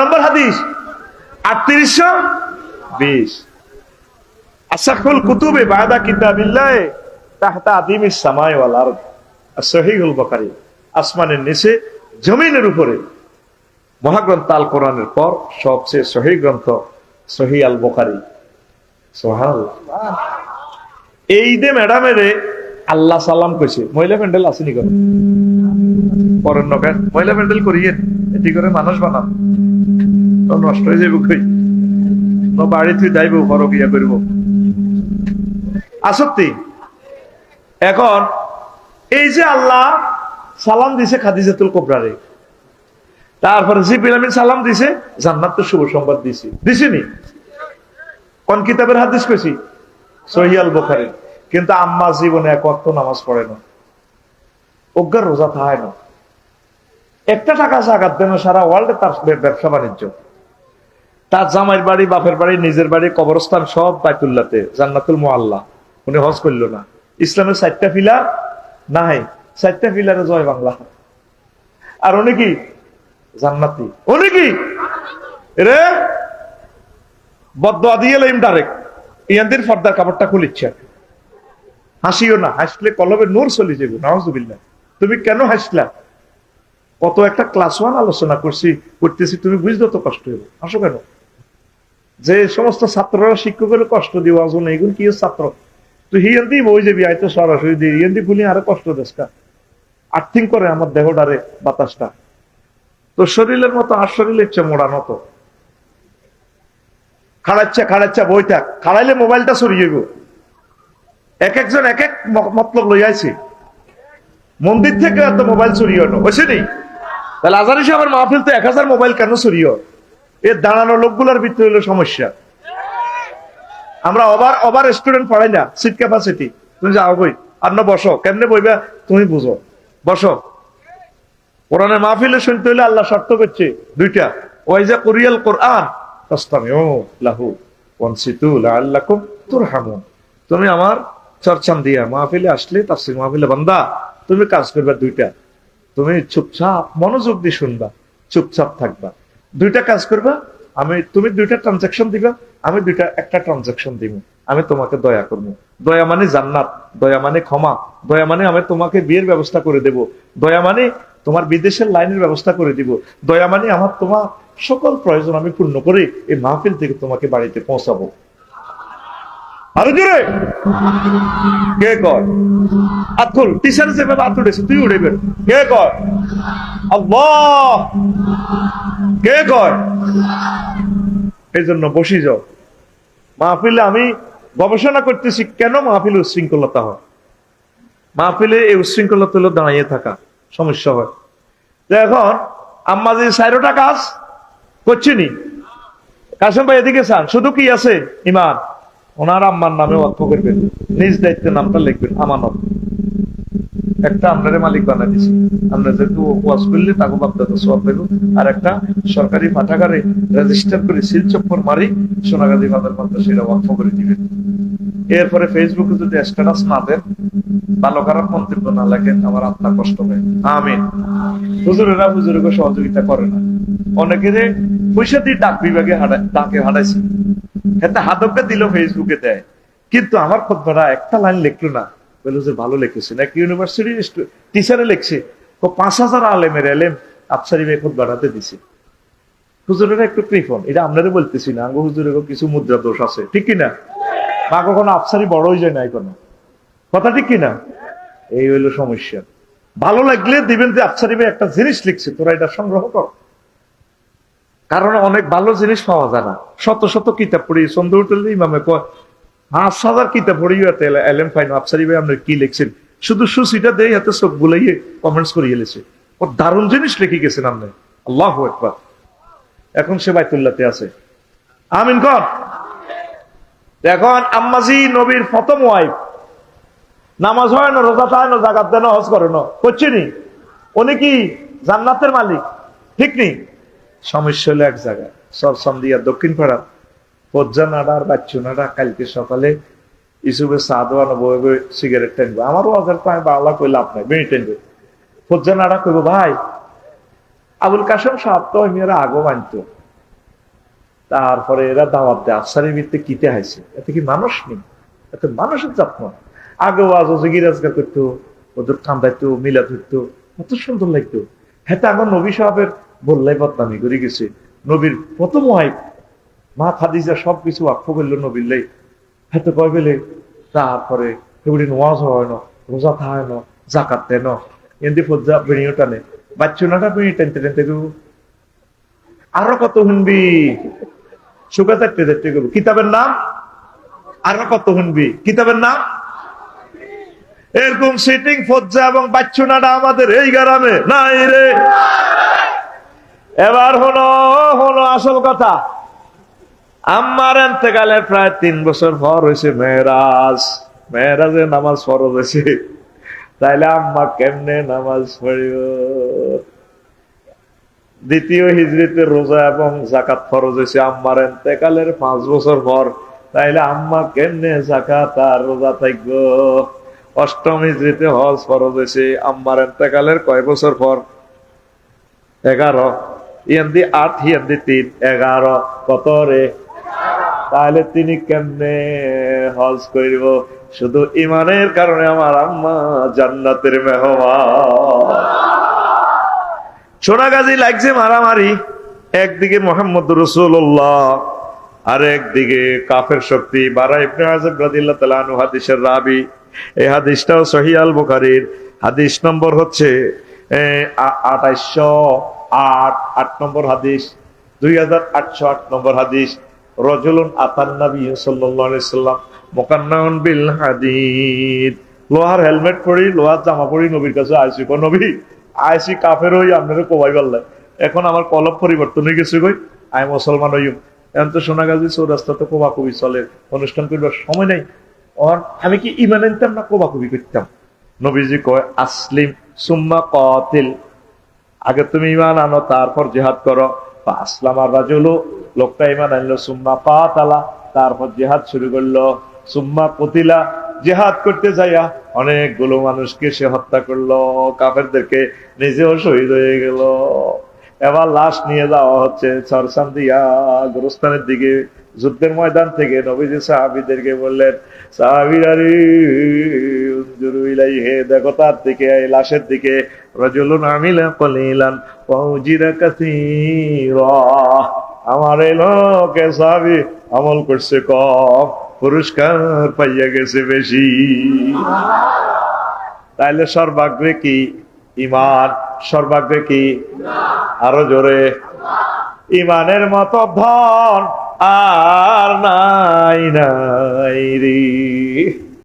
নম্বর হাদিস? আটত্রিশশো বিশ। কুতুবে বায়দা তাহতা ওয়াল সহিহুল বকারি আসমানের নিচে, জমিনের উপরে। মহাগ্রন্থ আল কোরআনের পর সবচেয়ে সহি গ্রন্থ সহি আল বকারি সোহানাল্লাহ এই দে ম্যাডামের আল্লাহ সালাম কইছে, মহিলা প্যান্ডেল আসেনি করে পরের নকেন মহিলা প্যান্ডেল করিয়ে এটি করে মানুষ বানান নষ্ট হয়ে যাবে কই? বাড়ি তুই যাইব, ঘর গিয়া করব। আসত্তি এখন, এই যে আল্লাহ সালাম দিছে খাদিজাতুল কোবরারে, তারপরে জিবিল আমিন সালাম দিছে, জান্নাত তো শুভ সংবাদ দিছি। দিছিনি? কোন কিতাবের হাদিস কইছি? সহিয়াল বোখারি। কিন্তু আম্মা জীবনে এক অর্থ নামাজ পড়ে না। অজ্ঞার রোজা থায় না। একটা টাকা জাগাত দেন সারা ওয়ার্ল্ডে তার ব্যবসা বাণিজ্য। তার জামাইয়ের বাড়ি, বাপের বাড়ি, নিজের বাড়ি, কবরস্থান সব বাইতুল্লাতে, জান্নাতুল মোয়াল্লা উনি হজ করল না। ইসলামের চারটা ফিলার নাই। চারটা ফিলারে জয় বাংলা। আর উনি কি? জান্নাতি। উনি কি? রে বদয়া দিয়ে লাইম ডাইরেক্ট ইয়াদের ফর্দার কাপড়টা খুলিচ্ছে। হাসিও না, হাসলে কলবে নূর চলে যাবে নওয়াজুবিল্লাহ তুমি কেন হাসলা? কত একটা ক্লাস ওয়ান আলোচনা করছি, করতেছি, তুমি বুঝতে তো কষ্ট হবে হাসো কেন? যে সমস্ত ছাত্ররা শিক্ষকের কষ্ট দিব আসুন এগুলো কি ছাত্র? তুই হিয়ান্তি বই যাবি আইতো সরাসরি দিয়ে হিয়ান্তি খুলি আরও কষ্ট দেশটা আর্থিং করে আমার দেহটারে বাতাসটা। তো শরীরের মতো আর শরীরের চেয়ে মোড়ানো তো খাড়াচ্ছে খাড়াচ্ছে, বই থাক। খাড়াইলে মোবাইলটা সরিয়ে গো। এক একজন এক এক মতলব লইয়াছি মন্দির থেকে এত মোবাইল চুরিয়ে হলো বুঝছি নি? তাহলে আজারি সাহেবের মাহফিল তো এক হাজার মোবাইল কেন চুরিয়ে হয়? এর দাঁড়ানো লোকগুলোর ভিতরে হলো সমস্যা। আমরা ওভার ওভার স্টুডেন্ট পড়াই না সিট ক্যাপাসিটি তুমি যাও বই আর না বসো। কেমনে বইবা? তুমি বুঝো। বসো। কোরআনের মাহফিলে শুনতে হইলে আল্লাহ শর্ত করছে দুইটা। ওই যে কোরিয়াল কোরআন লাহু, ওয়ানসিতু লাআল্লাকুম তুরহামুন। তুমি আমার চর্চান দিয়া, মাহফিলে আসলে তাফসীর মাহফিলে, বান্দা, তুমি কাজ করবে দুইটা। তুমি চুপচাপ মনোযোগ দিয়ে শুনবা, চুপচাপ থাকবা। দুইটা কাজ করবা, আমি, তুমি দুইটা ট্রানজাকশন দিবা, আমি দুইটা, একটা ট্রানজাকশন দিব। আমি তোমাকে দয়া করব। দয়া মানে জান্নাত, দয়া মানে ক্ষমা, দয়া মানে আমি তোমাকে বিয়ের ব্যবস্থা করে দেব। দয়া মানে তোমার বিদেশের লাইনের ব্যবস্থা করে দিব। দয়া মানে আমার তোমার সকল প্রয়োজন আমি পূর্ণ করে এই মাহফিল থেকে তোমাকে বাড়িতে পৌঁছাবো। আরও জোরে। কে কয়? আতুল টিচার যেভাবে হাত উঠেছে তুই উঠে বের। কে কয়? আল্লাহ! কে কয়? এই জন্য বসি যাও। মাহফিলে আমি গবেষণা করতেছি কেন মাহফিলে উশৃঙ্খলতা হয়? মাহফিলে এই উশৃঙ্খলতা হলো দাঁড়িয়ে থাকা, সমস্যা হয়। এখন, আম্মা যে চারোটা কাজ করছিনি কাসম ভাই এদিকে চান, শুধু কি আছে? ইমান। ওনার আম্মার নামে অর্থ করবেন। নিজ দায়িত্বের নামটা লিখবেন, আমানত। একটা আপনারে মালিক বানা দিছি। আমরা যেহেতু ওয়াজ করলে তাকে বাপদাদা সব পেল আর একটা সরকারি পাঠাগারে রেজিস্টার করে সিল চপ্পর মারি, সোনাগাজী বাজার মাদ্রাসা সেটা ওয়াক্ফ করে দিবেন। এরপরে ফেসবুকে যদি স্ট্যাটাস না দেন, ভালো খারাপ মন্তব্য না লেখেন আমার আত্মা কষ্ট হয় আমিন। হুজুরেরা হুজুরকে সহযোগিতা করে না। অনেকে যে পয়সা দিয়ে ডাক বিভাগে ডাকে হাঁটাইছে। এতে হাতকে দিল ফেসবুকে দেয়। কিন্তু আমার খোদ্দরা একটা লাইন লিখলো না। বলে যে ভালো লিখেছেন এক ইউনিভার্সিটির টিচারে লিখছে পাঁচ হাজার আলেমের এলেম আফসারি মেয়ে খোদ বাড়াতে দিছে। হুজুরেরা একটু কৃপন এটা আপনারা বলতেছি না। আঙ্গো হুজুরের কিছু মুদ্রা দোষ আছে। ঠিক কিনা? মা কখনো আফসারি বড় হয়ে যায় না কোনো। কথা ঠিক কিনা? এই হইল সমস্যা। ভালো লাগলে দিবেন যে আফসারি ভাই একটা জিনিস লিখছে, তোরা এটা সংগ্রহ কর। কারণ অনেক ভালো জিনিস পাওয়া যায় না। শত শত কিতাব পড়ি, সন্দেহ উঠলে ইমামে কয়, পাঁচ হাজার কিতাব পড়ি এলএম ফাইন আফসারি ভাই আপনার কি লিখছেন? শুধু সুসিটা দেই হাতে চোখ বুলাইয়ে কমেন্টস করিয়ে লেছে। ও দারুণ জিনিস লিখে গেছেন আপনি। আল্লাহ একবার এখন সে বাইতুল্লাতে আছে। আমিন কন এখন আম্মাজি নবীর প্রথম ওয়াইফ নামাজ হয় না, রোজা থাকে না জাগাত দেন হজ করে না। করছে নি? উনি কি জান্নাতের মালিক? ঠিক নেই সমস্যা হলো এক জায়গায়। সরসম দিয়া দক্ষিণ পাড়া পজ্জা নাড়া আর বাচ্চু নাড়া কালকে সকালে ইসুবে চা দোয়ানো বয়ে বয়ে সিগারেট টানবে। আমারও আজার পায় বা আল্লাহ কই লাভ নাই, বেড়ি টানবে। পজ্জা নাড়া কইব, ভাই, আবুল কাসম সাহেব তো মেয়েরা আগো মানত। তারপরে এরা দাওয়াত দেয়। আফসারের ভিত্তি কিতে হাইছে এতে কি মানুষ নেই? এত মানুষের যত্ন আগে ওয়াজ ওজে গিরাজগার করতো ওদের কান্দাইতো মিলা ধরতো। কত সুন্দর লাগতো। হ্যাঁ আমার নবী সাহেবের বললাই বদনামি করে গেছে। নবীর প্রথম ওয়াইফ, মা খাদিজা সবকিছু আক্ষ করল নবীর হ্যাঁ তো কয় বেলে তারপরে এগুলি নোয়াজ হয় না, রোজা থায় না জাকাত দেয় না। এমনি ফজ্জা বেড়িও টানে। বাচ্চুনাটা বেড়ি টানতে টানতে আরও কত শুনবি? কিতাবের নাম? আরও কত শুনবি? কিতাবের নাম? এরকম সিটিং ফজ্জা এবং বাচ্চুনাটা আমাদের এই গ্রামে নাই রে। এবার হলো হলো আসল কথা। আমার এতেকালের প্রায় তিন বছর পর হয়েছে মেয়েরাজ। মেয়েরাজে নামাজ ফরজ হয়েছে। তাইলে আম্মা কেমনে নামাজ পড়িব? দ্বিতীয় হিজড়িতে রোজা এবং জাকাত ফরজ হয়েছে। আম্মার এতেকালের পাঁচ বছর পর। তাইলে আম্মা কেমনে জাকাত আর রোজা থাকব? অষ্টম হিজড়িতে হজ ফরজ হয়েছে। আম্মার এতেকালের কয় বছর পর? এগারো। ইয়ান্দি আট, ইয়ান্দি তিন। এগারো। কত রে? তাহলে তিনি কেমনে হজ করিব? শুধু ইমানের কারণে আমার আম্মা জান্নাতের মেহমান। সোনাগাজী লাগছে মারামারি। একদিকে মোহাম্মদ রসুল্লাহ আর একদিকে কাফের শক্তি বারা ইবনে আজব রাদিল্লাহ তাআলা আনহু, হাদিসের রাবি। এই হাদিসটাও সহি আল বুখারীর। হাদিস নম্বর হচ্ছে আঠাইশো আট আট নম্বর হাদিস, দুই হাজার আটশো আট নম্বর হাদিস। রজুলুন আতান নবী সাল্লাল্লাহু আলাইহি সাল্লাম, মুকান্নাউন বিল হাদিদ। লোহার হেলমেট পরি, লোহার জামা পরি, নবীর কাছে আইসি নবী। আইসি কাফের হই, আপনারা কোবাই পারলে। এখন আমার কলব পরিবর্তন হয়ে গেছে কই, আমি মুসলমান হইম। এখন তো সোনা গাজী চৌরাস্তাতে কোবা কবি চলে, অনুষ্ঠান করবার সময় নাই। আর আমি কি ইমান আনতাম না কোবা কবি করতাম? নবীজি কয়, আসলিম সুম্মা কতিল। আগে তুমি ইমান আনো, তারপর জেহাদ করো। বা আসলাম আর রাজুলু, লোকটা ইমান আনলো, সুম্মা পাতালা তারপর জেহাদ শুরু করল, সুম্মা কতিলা। জেহাদ করতে যাইয়া অনেকগুলো মানুষকে সে হত্যা করল, কাফেরদেরকে নিজেও শহীদ হয়ে গেল। এবার লাশ নিয়ে যাওয়া হচ্ছে সরসান দিয়া গোরস্থানের দিকে। যুদ্ধের ময়দান থেকে নবীজি সাহাবিদেরকে বললেন দেখো তার দিকে, এই লাশের দিকে। রজুলুন আমিলা কলিলান আমার এই লোকে সাহাবি আমল করছে কম। পুরস্কার পাইয়া গেছে বেশি। তাইলে সর্বাগ্রে কি ইমান সর্বাগ্রে কি আরও জোরে? ইমানের মতো ধন আর নাই নাই রে।